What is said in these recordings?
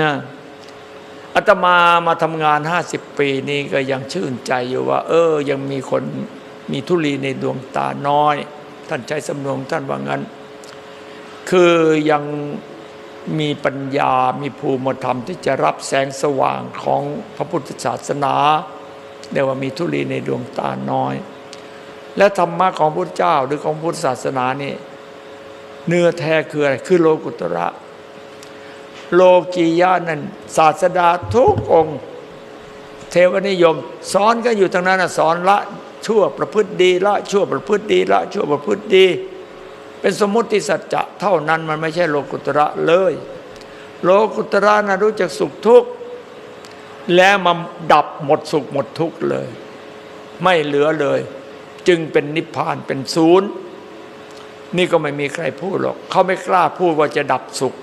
นะอาตมามาทำงานห้าสิบปีนี้ก็ยังชื่นใจอยู่ว่า เออ ยังมีคนมีทุลีในดวงตาน้อย ท่านใช้สำนวนท่านว่างั้น คือยังมีปัญญา มีภูมิธรรมที่จะรับแสงสว่างของพระพุทธศาสนาเรียกว่ามีทุลีในดวงตาน้อย และธรรมะของพระเจ้าหรือของพุทธศาสนานี่เนื้อแท้คืออะไร คือโลกุตระ โลกียะนั่นศาสดาทุกองค์ เทวนิยม สอนก็อยู่ทางนั้นสอนละชั่วประพฤติดีละชั่วประพฤติดีละชั่วประพฤติดี เป็นสมมติสัจจะเท่านั้นมันไม่ใช่โลกุตระเลย โลกุตระนะรู้จักสุขทุกข์แล้วมาดับหมดสุขหมดทุกข์เลย ไม่เหลือเลย จึงเป็นนิพพานเป็นศูนย์นี่ก็ไม่มีใครพูดหรอก เขาไม่กล้าพูดว่าจะดับสุข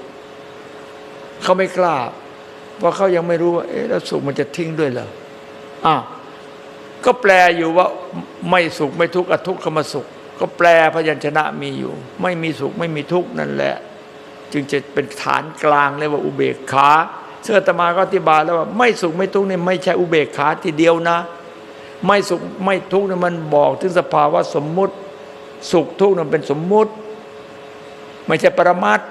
เขาไม่กล้า เพราะเขายังไม่รู้ว่าเอ๊ะแล้วสุขมันจะทิ้งด้วยเหรออะก็แปลอยู่ว่าไม่สุขไม่ทุกข์อทุกขมสุข ก็แปลพยัญชนะมีอยู่ ไม่มีสุขไม่มีทุกข์นั่นแหละ จึงจะเป็นฐานกลางเรียกว่าอุเบกขาเสื้อตมาก็อธิบายแล้วว่าไม่สุขไม่ทุกข์นี่ไม่ใช่อุเบกขาทีเดียวนะ ไม่สุขไม่ทุกข์นี่มันบอกถึงสภาวะสมมุติ สุขทุกข์นั่นเป็นสมมุติ ไม่ใช่ปรมัตถ์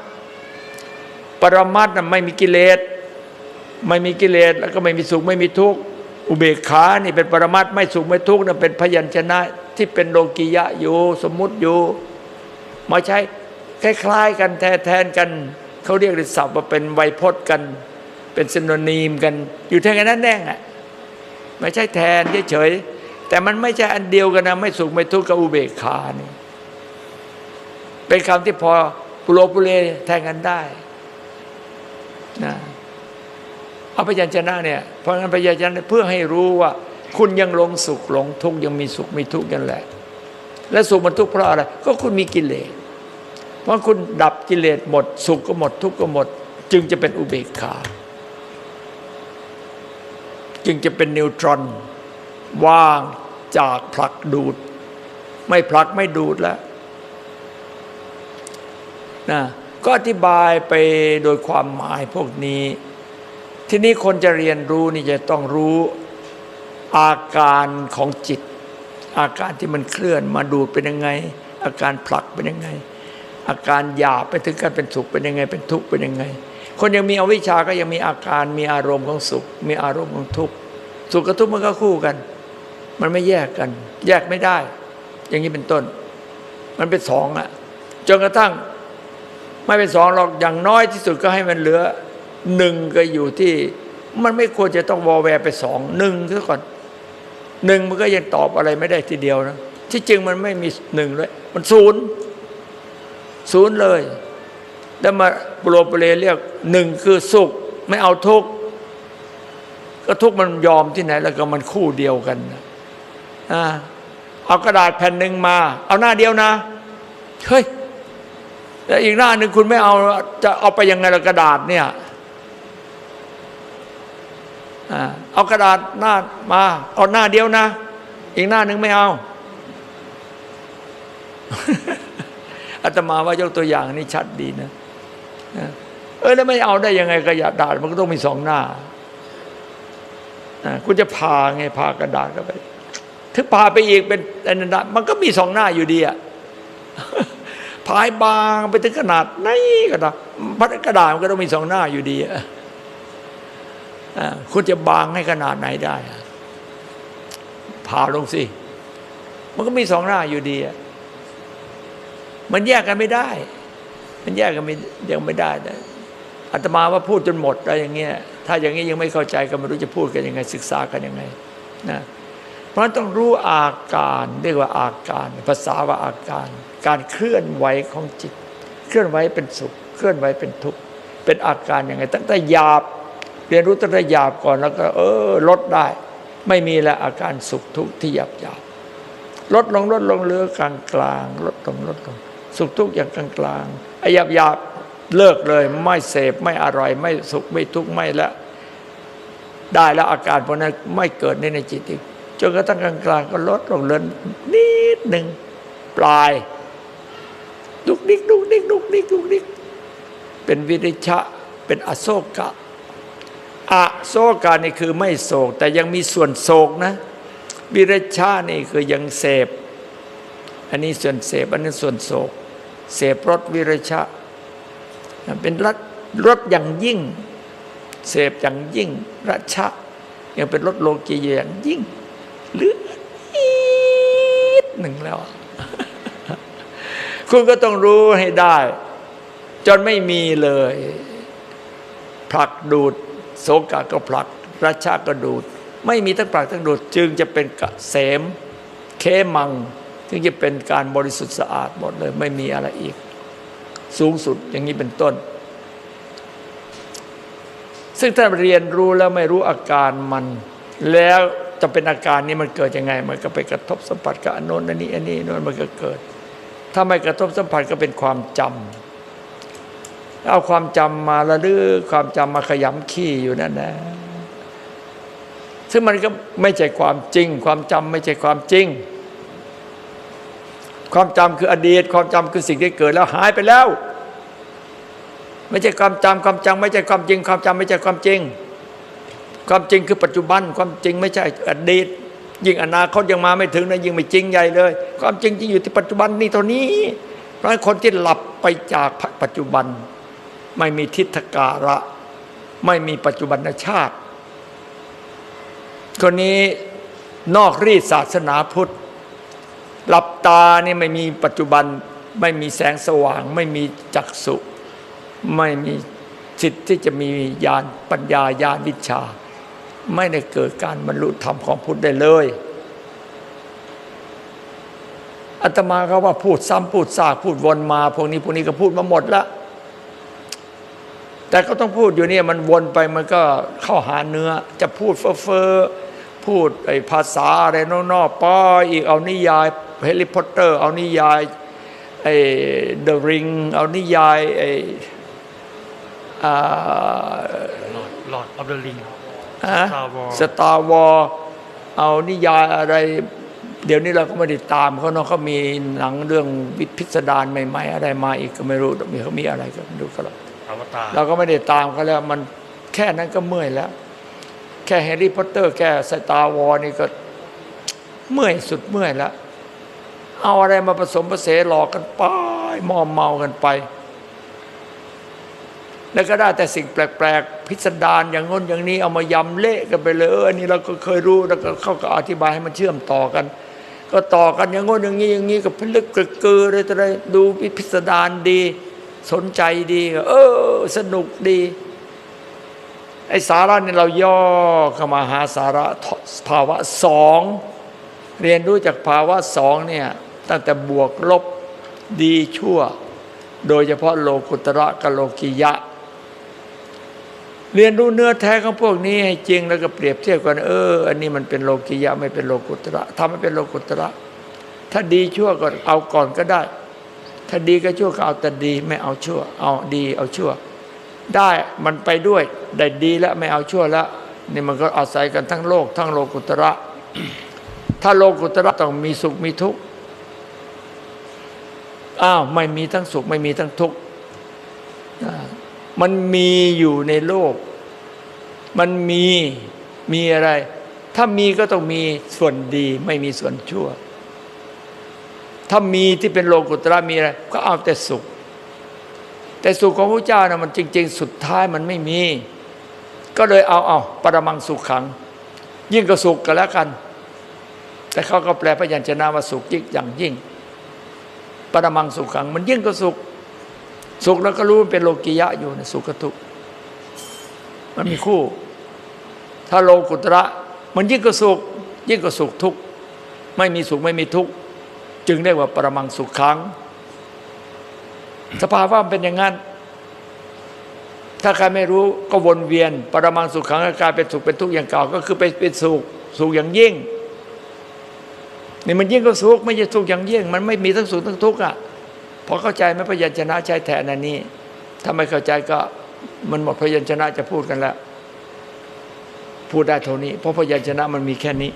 ปรมัตถ์น่ะไม่มีกิเลสไม่มีกิเลสแล้วก็ไม่มีสุขไม่มีทุกข์อุเบกขานี่เป็นปรมัตถ์ไม่สุขไม่ทุกข์นั่นเป็นพยัญชนะที่เป็นโลกิยะอยู่สมมุติอยู่มาใช้คล้ายๆกันแทนแทนกันเขาเรียกในศัพท์ว่าเป็นไวยพจน์กัน เป็นซินโนนีมกัน อยู่แทนกันนั่นแน่งอะไม่ใช่แทนเฉยๆแต่มันไม่ใช่อันเดียวกันนะไม่สุขไม่ทุกข์กับอุเบกขานี่เป็นคำที่พอปุโรปุเรแทนกันได้ นะเอาพยัญชนะเนี่ยเพราะงั้นพยัญชนะเพื่อให้รู้ว่า คุณยังหลงสุขหลงทุกข์ยังมีสุขมีทุกข์กันแหละ และสุขมันทุกข์เพราะอะไร ก็คุณมีกิเลสเพราะคุณดับกิเลสหมด สุขก็หมด ทุกข์ก็หมด จึงจะเป็นอุเบกขา จึงจะเป็นนิวตรอนว่างจากผลักดูด ไม่ผลักไม่ดูดแล้วนะ ก็อธิบายไปโดยความหมายพวกนี้ ทีนี้คนจะเรียนรู้นี่จะต้องรู้อาการของจิต อาการที่มันเคลื่อนมาดูดเป็นยังไง อาการผลักเป็นยังไง อาการหยาบไปถึงการเป็นสุขเป็นยังไง เป็นทุกข์เป็นยังไง คนยังมีอวิชชาก็ยังมีอาการมีอารมณ์ของสุข มีอารมณ์ของทุกข์สุขกับทุกข์มันก็คู่กัน มันไม่แยกกัน แยกไม่ได้ อย่างนี้เป็นต้น มันเป็นสองอะจนกระทั่ง ไม่เป็นสองหรอกอย่างน้อยที่สุดก็ให้มันเหลือหนึ่งก็อยู่ที่ มันไม่ควรจะต้องวอแวร์ไปสองหนึ่งซะก่อนหนึ่งมันก็ยังตอบอะไรไม่ได้ทีเดียวนะที่จริงมันไม่มีหนึ่งเลยมันศูนย์ศูนย์เลย แล้วมาโปรโปรเลเรียกหนึ่งคือสุข ไม่เอาทุกข์ก็ทุกข์มันยอมที่ไหน แล้วก็มันคู่เดียวกันอ่าเอากระดาษแผ่นหนึ่งมา เอาหน้าเดียวนะเฮ้ย แล้วอีกหน้าหนึ่งคุณไม่เอาจะเอาไปยังไงละกระดาษเนี่ยเอากระดาษหน้ามาเอาหน้าเดียวนะ อีกหน้าหนึ่งไม่เอาอาตมาว่ายกตัวอย่างนี่ชัดดีนะเออแล้วไม่เอาได้ยังไงกระดาษมันก็ต้องมีสองหน้าอ่าคุณจะพาไงพากระดาษเข้าไป ถึงพาไปอีกเป็นอันนั้นมันก็มีสองหน้าอยู่ดีอะ พายบางไปถึงขนาดไหนก็ได้พัดกระดาษมันก็ต้องมีสองหน้าอยู่ดีอะอ่าคุณจะบางให้ขนาดไหนได้ผ่าลงสิ มันก็มีสองหน้าอยู่ดีอะมันแยกกันไม่ได้ มันแยกกันไม่ยังไม่ได้นะอาตมาว่าพูดจนหมดแล้วอย่างเงี้ยถ้าอย่างนี้ยังไม่เข้าใจก็ไม่รู้จะพูดกันยังไง ศึกษากันยังไง นะ เพราะฉะนั้นต้องรู้อาการเรียกว่าอาการ ภาษาว่าอาการ การเคลื่อนไหวของจิต เคลื่อนไหวเป็นสุข เคลื่อนไหวเป็นทุกข์เป็นอาการยังไง ตั้งแต่หยาบ เรียนรู้ตั้งแต่หยาบก่อนแล้วก็ เออลดได้ ไม่มีแล้วอาการสุขทุกข์ที่หยาบหยาบลดลงลดลงเหลือกลางกลางลดลงลดลงสุขทุกข์อย่างกลางกลางไอหยาบหยาบเลิกเลยไม่เสพไม่อร่อย ไม่สุขไม่ทุกข์ไม่ละได้แล้วอาการพวกนั้นไม่เกิดในในจิตอีก จนกระทั่งกลางกลางก็ลดลงเลือนนิดหนึ่งปลายดุกดิกดุกดิกดุกดิกดุกดิกเป็นวิริชะเป็นอโศกะอะโศกานี่คือไม่โศก แต่ยังมีส่วนโศกนะ วิริชานี่คือยังเสพ อันนี้ส่วนเสพอันนี้ส่วนโศก เสพรสวิริชาเป็นรสรสอย่างยิ่ง เสพอย่างยิ่งรัชะยังเป็นรสโลกียอย่างยิ่ง หนึ่งแล้ว คุณก็ต้องรู้ให้ได้ จนไม่มีเลย ผลักดูด โสกาก็ผลักราชาก็ดูด ไม่มีทั้งผลักทั้งดูด จึงจะเป็นกะเสมเคมังจึงจะเป็นการบริสุทธิ์สะอาดหมดเลย ไม่มีอะไรอีก สูงสุดอย่างนี้เป็นต้น ซึ่งถ้าเรียนรู้แล้วไม่รู้อาการมัน แล้ว จะเป็นอาการนี้มันเกิดยังไง มันก็ไปกระทบสัมผัสกับอันโน้นอันนี้อันนี้โน้นมันก็เกิด ถ้าไม่กระทบสัมผัสก็เป็นความจำเอาความจำมาละลือความจำมาขยำขี้อยู่นั่นนะซึ่งมันก็ไม่ใช่ความจริง ความจำไม่ใช่ความจริง ความจำคืออดีต ความจำคือสิ่งที่เกิดแล้วหายไปแล้ว ไม่ใช่ความจำความจำไม่ใช่ความจริง ความจำไม่ใช่ความจริง ความจริงคือปัจจุบันความจริงไม่ใช่อดีต ยิ่งอนาคตยังมาไม่ถึงนะยิ่งไม่จริงใหญ่เลย ความจริงจริงอยู่ที่ปัจจุบันนี่เท่านี้เพราะฉะนั้นคนที่หลับไปจากปัจจุบัน ไม่มีทิฏฐการะ ไม่มีปัจจุบันชาติ คนนี้นอกรีดศาสนาพุทธ หลับตานี่ไม่มีปัจจุบันไม่มีแสงสว่าง ไม่มีจักษุไม่มีสิทธิ์ที่จะมีญาณปัญญาญาณวิชา ไม่ได้เกิดการบรรลุธรรมของพุทธได้เลยอาตมาเขาว่าพูดซ้ำพูดซากพูดวนมา พวกนี้พวกนี้ก็พูดมาหมดละแต่ก็ต้องพูดอยู่เนี่ยมันวนไปมันก็เข้าหาเนื้อ จะพูดเฟ้อๆพูดไอ้ภาษาอะไรนอกๆป้ออีกเอานิยายเฮลิพอตเตอร์ เอานิยายไอ้เดอะริงเอานิยายไอ้หลอดหลอดออฟเดอะลิง Star Wars สตาร์วอลเอานิยายอะไร เดี๋ยวนี้เราก็ไม่ได้ตามเขาเนาะเขามีหนังเรื่องวิพิสดารใหม่ ๆ อะไรมาอีกก็ไม่รู้มีเขามีอะไรก็ไม่รู้ก็หรอกอวตารเราก็ไม่ได้ตามเขาแล้วมันแค่นั้นก็เมื่อยแล้ว แค่แฮร์รี่พอตเตอร์ แค่สตาร์วอลนี่ก็เมื่อยสุดเมื่อยแล้ว เอาอะไรมาผสมผสานหลอกกันไปมอมเมากันไป แล้วก็ได้แต่สิ่งแปลกๆ พิสดารอย่างง้นอย่างนี้เอามายำเละกันไปเลยเอออันนี้เราก็เคยรู้แล้วก็เขาก็อธิบายให้มันเชื่อมต่อกัน ก็ต่อกันอย่างง้นอย่างนี้อย่างนี้ก็พลึกกระเกือเลยแต่ไรดูพิสดารดี สนใจดีเออสนุกดีไอ้สาระนี่เราย่อเข้ามาหาสาระภาวะสองเรียนรู้จากภาวะสองเนี่ยตั้งแต่บวกลบดีชั่ว โดยเฉพาะโลกุตระกับโลกิยะ เรียนรู้เนื้อแท้ของพวกนี้ให้จริงแล้วก็เปรียบเทียบกันเออ อันนี้มันเป็นโลกิยะไม่เป็นโลกุตระทำให้เป็นโลกุตระ ถ้าดีชั่วก็เอาก่อนก็ได้ ถ้าดีก็ชั่วก็เอาแต่ดีไม่เอาชั่ว เอาดีเอาชั่ว ได้มันไปด้วยได้ดีแล้วไม่เอาชั่วแล้วนี่มันก็อาศัยกันทั้งโลก ทั้งโลกุตระ ถ้าโลกุตระต้องมีสุขมีทุกข์อ้าวไม่มีทั้งสุขไม่มีทั้งทุกข์มันมีอยู่ในโลก มันมีมีอะไร ถ้ามีก็ต้องมีส่วนดีไม่มีส่วนชั่ว ถ้ามีที่เป็นโลกุตระมีอะไร ก็เอาแต่สุข แต่สุขของพระเจ้านะมันจริง ๆ สุดท้ายมันไม่มี ก็เลยเอาเอาปรมังสุขขัง ยิ่งก็สุขกันแล้วกัน แต่เขาก็แปลพยัญชนะว่าสุขยิ่งอย่างยิ่ง ปรมังสุขขัง มันยิ่งก็สุขสุขแล้วก็รู้มันเป็นโลกิยะอยู่นะสุขกับทุกข์มันมีคู่ ถ้าโลกุตระ มันยิ่งก็สุข ยิ่งก็สุขทุกข์ไม่มีสุขไม่มีทุกข์จึงเรียกว่าปรมังสุขขัง สภาวะมันเป็นอย่างนั้น ถ้าใครไม่รู้ก็วนเวียน ปรมังสุขขังก็กลายเป็นสุขเป็นทุกข์อย่างเก่า ก็คือไปเป็นสุขสุขอย่างยิ่งนี่มันยิ่งก็สุขไม่ใช่สุขอย่างยิ่ง มันไม่มีทั้งสุขทั้งทุกข์อะพอเข้าใจไหมพยัญชนะใช้แทนอันนี้ถ้าไม่เข้าใจก็มันหมดพยัญชนะจะพูดกันแล้ว พูดได้เท่านี้ เพราะพยัญชนะมันมีแค่นี้